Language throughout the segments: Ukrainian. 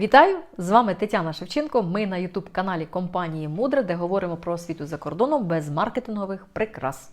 Вітаю! З вами Тетяна Шевченко. Ми на ютуб-каналі компанії Мудре, де говоримо про освіту за кордоном без маркетингових прикрас.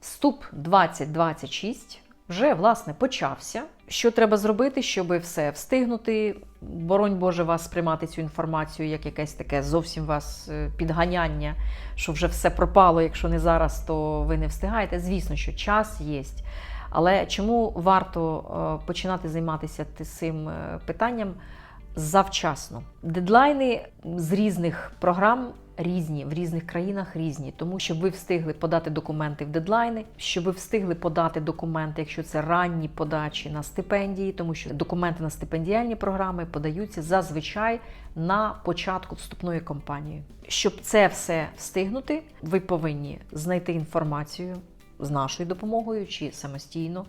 Вступ 2026 вже власне почався. Що треба зробити, щоб все встигнути? Боронь Боже вас сприймати цю інформацію як якесь таке зовсім вас е, підганяння, що вже все пропало. Якщо не зараз, то ви не встигаєте. Звісно, що час є. Але чому варто е, починати займатися цим е, питанням завчасно? Дедлайни з різних програм різні, в різних країнах різні, тому щоб ви встигли подати документи в дедлайни, щоб ви встигли подати документи, якщо це ранні подачі на стипендії, тому що документи на стипендіальні програми подаються зазвичай на початку вступної кампанії. Щоб це все встигнути, ви повинні знайти інформацію з нашою допомогою чи самостійно.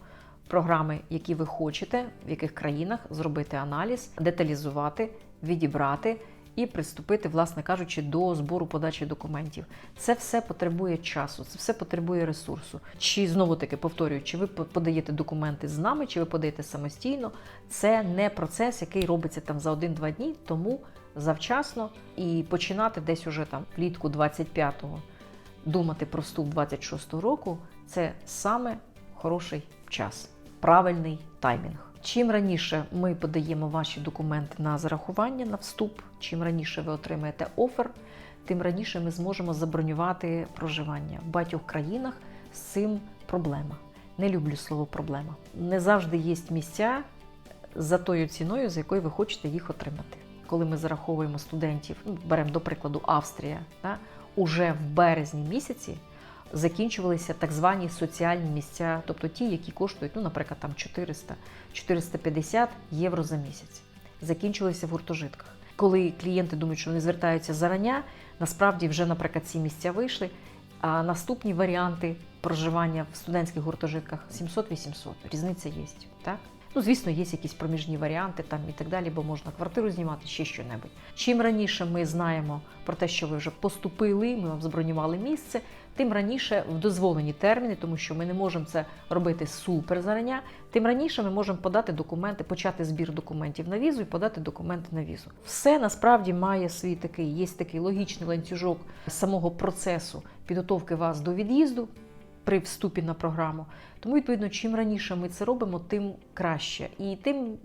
Програми, які ви хочете, в яких країнах зробити аналіз, деталізувати, відібрати і приступити, власне кажучи, до збору подачі документів. Це все потребує часу, це все потребує ресурсу. Чи знову таки повторюю, чи ви подаєте документи з нами, чи ви подаєте самостійно. Це не процес, який робиться там за один-два дні, тому завчасно і починати десь уже там влітку 25-го думати про вступ 26-го року. Це саме хороший час, правильний таймінг. Чим раніше ми подаємо ваші документи на зарахування на вступ, чим раніше ви отримаєте офер, тим раніше ми зможемо забронювати проживання. В багатьох країнах з цим проблема. Не люблю слово проблема. Не завжди є місця за тою ціною, за якою ви хочете їх отримати. Коли ми зараховуємо студентів, ну, беремо до прикладу Австрія, да, уже в березні місяці закінчувалися так звані соціальні місця, тобто ті, які коштують, ну, наприклад, там 400-450 євро за місяць. Закінчилися в гуртожитках. Коли клієнти думають, що вони звертаються зарання, насправді вже, наприклад, ці місця вийшли. А наступні варіанти проживання в студентських гуртожитках 700-800. Різниця є. Так? Ну, звісно, є якісь проміжні варіанти там і так далі, бо можна квартиру знімати, ще що-небудь. Чим раніше ми знаємо про те, що ви вже поступили, ми вам забронювали місце, тим раніше в дозволені терміни, тому що ми не можемо це робити супер зарання, тим раніше ми можемо подати документи, почати збір документів на візу і подати документи на візу. Все насправді має свій такий, є такий логічний ланцюжок самого процесу підготовки вас до від'їзду при вступі на програму. Тому, відповідно, чим раніше ми це робимо, тим краще і тим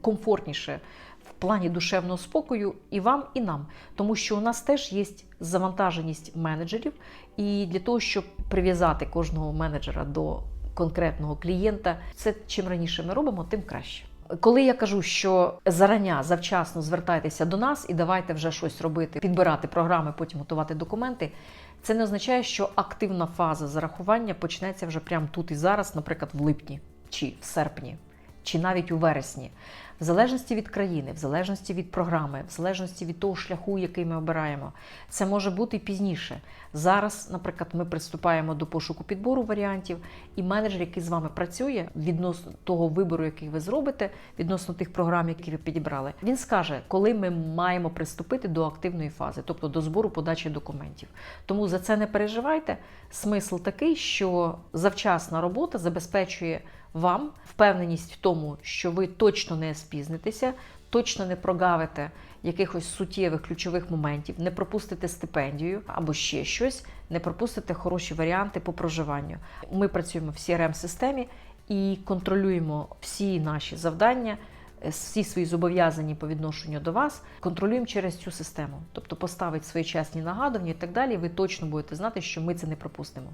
комфортніше в плані душевного спокою і вам, і нам. Тому що у нас теж є завантаженість менеджерів, і для того, щоб прив'язати кожного менеджера до конкретного клієнта, це чим раніше ми робимо, тим краще. Коли я кажу, що зарання завчасно звертайтеся до нас і давайте вже щось робити, підбирати програми, потім готувати документи. Це не означає, що активна фаза зарахування почнеться вже прямо тут і зараз, наприклад, в липні чи в серпні, чи навіть у вересні. В залежності від країни, в залежності від програми, в залежності від того шляху, який ми обираємо, це може бути і пізніше. Зараз, наприклад, ми приступаємо до пошуку підбору варіантів, і менеджер, який з вами працює відносно того вибору, який ви зробите, відносно тих програм, які ви підібрали, він скаже, коли ми маємо приступити до активної фази, тобто до збору подачі документів. Тому за це не переживайте. Смисл такий, що завчасна робота забезпечує вам впевненість в тому, що ви точно не спізнитеся, точно не прогавите якихось суттєвих ключових моментів, не пропустите стипендію або ще щось, не пропустите хороші варіанти по проживанню. Ми працюємо в crm системі і контролюємо всі наші завдання. Всі свої зобов'язані по відношенню до вас контролюємо через цю систему, тобто поставить своєчасні нагадування і так далі. Ви точно будете знати, що ми це не пропустимо.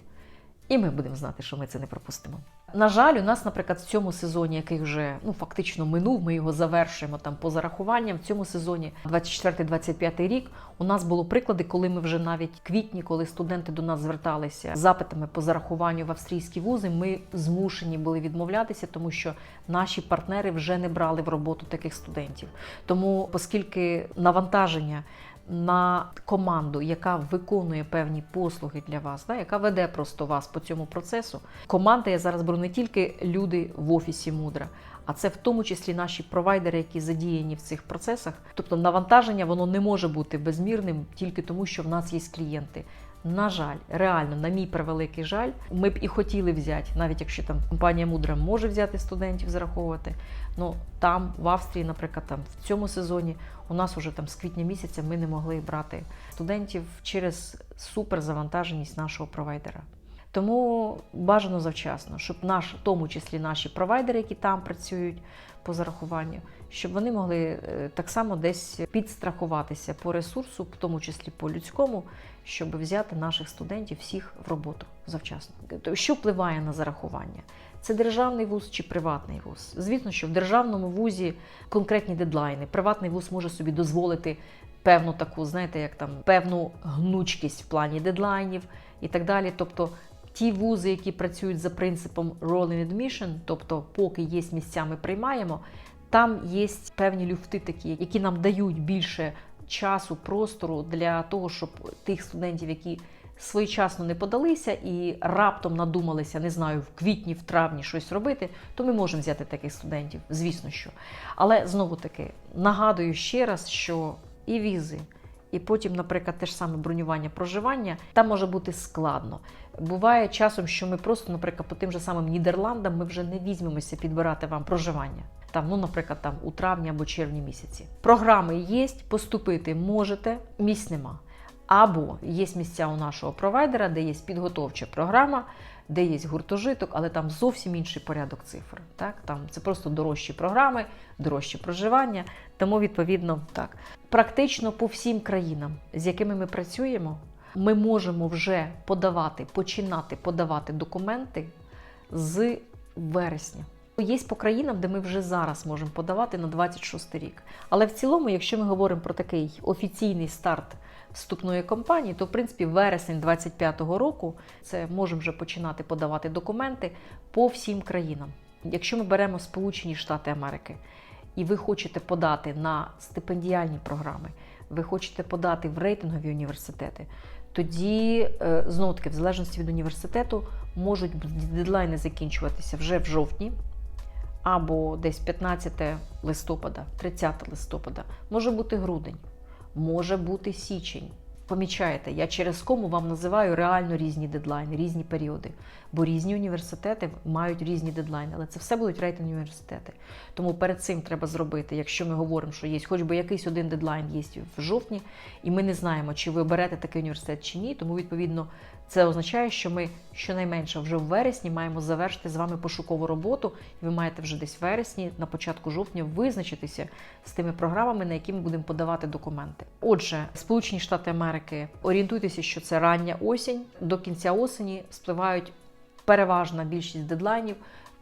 І ми будемо знати, що ми це не пропустимо. На жаль, у нас, наприклад, в цьому сезоні, який вже ну фактично минув, ми його завершуємо там по зарахуванням. В цьому сезоні, 24-25 рік, у нас було приклади, коли ми вже навіть квітні, коли студенти до нас зверталися з запитами по зарахуванню в австрійські вузи, ми змушені були відмовлятися, тому що наші партнери вже не брали в роботу таких студентів. Тому, оскільки навантаження на команду, яка виконує певні послуги для вас, да, яка веде просто вас по цьому процесу. Команда я зараз беру не тільки люди в офісі мудра, а це в тому числі наші провайдери, які задіяні в цих процесах. Тобто навантаження воно не може бути безмірним тільки тому, що в нас є клієнти. На жаль, реально, на мій превеликий жаль, ми б і хотіли взяти, навіть якщо там компанія мудра може взяти студентів, зараховувати. Ну там в Австрії, наприклад, там в цьому сезоні у нас уже там з квітня місяця ми не могли брати студентів через суперзавантаженість нашого провайдера. Тому бажано завчасно, щоб наш, в тому числі наші провайдери, які там працюють по зарахуванню, щоб вони могли е, так само десь підстрахуватися по ресурсу, в тому числі по людському, щоб взяти наших студентів всіх в роботу завчасно. Що впливає на зарахування? Це державний вуз чи приватний вуз? Звісно, що в державному вузі конкретні дедлайни. Приватний вуз може собі дозволити певну таку, знаєте, як там певну гнучкість в плані дедлайнів і так далі. Тобто ті вузи, які працюють за принципом rolling admission, тобто, поки є місця, ми приймаємо, там є певні люфти такі, які нам дають більше часу, простору для того, щоб тих студентів, які своєчасно не подалися і раптом надумалися, не знаю, в квітні, в травні щось робити, то ми можемо взяти таких студентів, звісно що. Але знову таки нагадую ще раз, що і візи. І потім, наприклад, те ж саме бронювання проживання, там може бути складно. Буває часом, що ми просто, наприклад, по тим же самим Нідерландам ми вже не візьмемося підбирати вам проживання. Там, ну, наприклад, там у травні або червні місяці. Програми є, поступити можете, місць нема. Або є місця у нашого провайдера, де є підготовча програма, де є гуртожиток, але там зовсім інший порядок цифр. Так? Там це просто дорожчі програми, дорожче проживання. Тому, відповідно, так. Практично по всім країнам, з якими ми працюємо, ми можемо вже подавати, починати подавати документи з вересня. Є по країнам, де ми вже зараз можемо подавати на 26 рік. Але в цілому, якщо ми говоримо про такий офіційний старт вступної кампанії, то в принципі вересень 25-го року це можемо вже починати подавати документи по всім країнам. Якщо ми беремо Сполучені Штати Америки, і ви хочете подати на стипендіальні програми, ви хочете подати в рейтингові університети, тоді е, знову таки, в залежності від університету, можуть дедлайни закінчуватися вже в жовтні. Або десь 15 листопада, 30 листопада, може бути грудень, може бути січень. Помічаєте, я через кому вам називаю реально різні дедлайни, різні періоди. Бо різні університети мають різні дедлайни, але це все будуть рейтинг університети. Тому перед цим треба зробити, якщо ми говоримо, що є хоч би якийсь один дедлайн є в жовтні, і ми не знаємо, чи ви берете такий університет чи ні. Тому, відповідно, це означає, що ми щонайменше вже в вересні маємо завершити з вами пошукову роботу, і ви маєте вже десь в вересні, на початку жовтня, визначитися з тими програмами, на які ми будемо подавати документи. Отже, Сполучені Штати Америки, орієнтуйтеся, що це рання осінь. До кінця осені спливають переважна більшість дедлайнів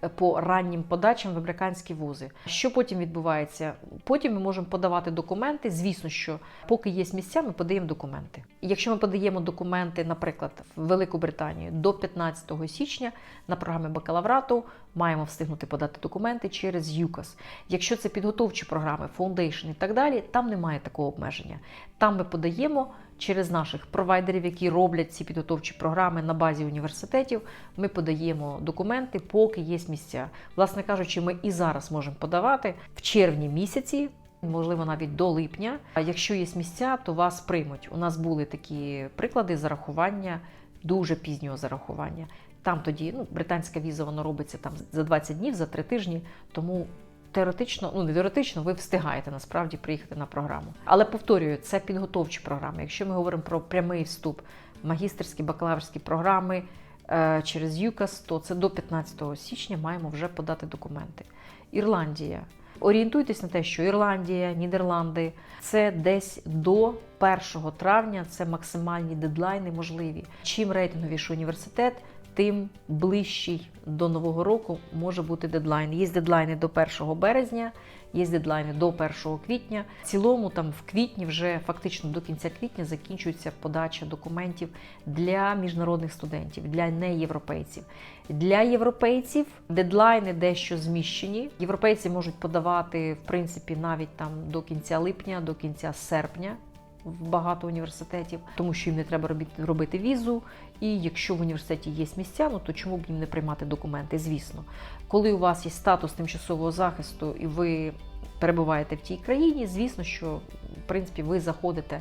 по раннім подачам в американські вузи. Що потім відбувається? Потім ми можемо подавати документи. Звісно, що поки є місця, ми подаємо документи. Якщо ми подаємо документи, наприклад, в Велику Британію до 15 січня на програмі бакалаврату, маємо встигнути подати документи через ЮКАС. Якщо це підготовчі програми, фаундейшн і так далі, там немає такого обмеження. Там ми подаємо. Через наших провайдерів, які роблять ці підготовчі програми на базі університетів, ми подаємо документи, поки є місця. Власне кажучи, ми і зараз можемо подавати в червні місяці, можливо, навіть до липня. А якщо є місця, то вас приймуть. У нас були такі приклади зарахування, дуже пізнього зарахування. Там тоді ну, британська віза воно робиться там за 20 днів, за 3 тижні, тому теоретично, ну не теоретично, ви встигаєте насправді приїхати на програму. Але повторюю, це підготовчі програми. Якщо ми говоримо про прямий вступ, магістерські, бакалаврські програми е, через ЮКАС, то це до 15 січня маємо вже подати документи. Ірландія. Орієнтуйтесь на те, що Ірландія, Нідерланди це десь до 1 травня це максимальні дедлайни можливі. Чим рейтинговіший університет, тим ближчий до нового року може бути дедлайн. Є дедлайни до 1 березня, є дедлайни до 1 квітня. В цілому, там в квітні, вже фактично до кінця квітня, закінчується подача документів для міжнародних студентів, для неєвропейців. Для європейців дедлайни дещо зміщені. Європейці можуть подавати в принципі навіть там до кінця липня, до кінця серпня в багато університетів, тому що їм не треба робити, робити візу. І якщо в університеті є місця, ну то чому б їм не приймати документи? Звісно, коли у вас є статус тимчасового захисту і ви перебуваєте в тій країні, звісно, що в принципі ви заходите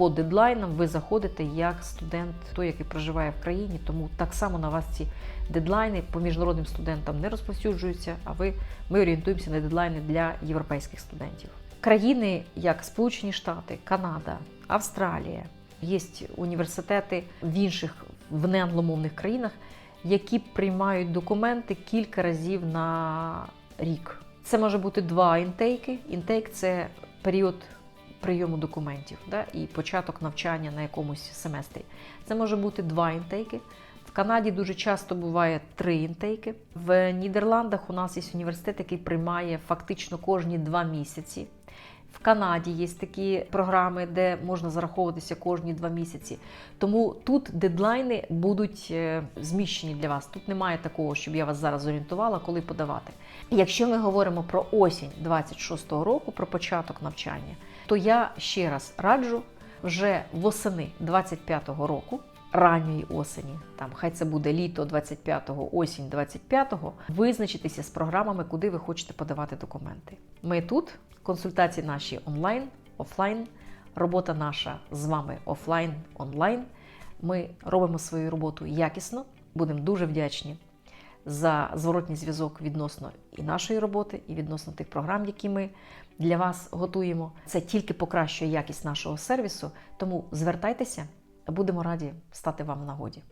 по дедлайнам ви заходите як студент, той, який проживає в країні, тому так само на вас ці дедлайни по міжнародним студентам не розповсюджуються, а ви, ми орієнтуємося на дедлайни для європейських студентів. Країни, як Сполучені Штати, Канада, Австралія, є університети в інших в неангломовних країнах, які приймають документи кілька разів на рік. Це може бути два інтейки. Інтейк це період прийому документів да, і початок навчання на якомусь семестрі. Це може бути два інтейки. В Канаді дуже часто буває три інтейки. В Нідерландах у нас є університет, який приймає фактично кожні два місяці. В Канаді є такі програми, де можна зараховуватися кожні два місяці. Тому тут дедлайни будуть е, зміщені для вас. Тут немає такого, щоб я вас зараз орієнтувала, коли подавати. Якщо ми говоримо про осінь 26-го року, про початок навчання, то я ще раз раджу вже восени 25-го року. Ранньої осені, там хай це буде літо 25-го, осінь 25-го, визначитися з програмами, куди ви хочете подавати документи. Ми тут, консультації наші онлайн, офлайн, робота наша з вами офлайн, онлайн. Ми робимо свою роботу якісно. Будемо дуже вдячні за зворотній зв'язок відносно і нашої роботи, і відносно тих програм, які ми для вас готуємо. Це тільки покращує якість нашого сервісу. Тому звертайтеся, будемо раді стати вам в нагоді.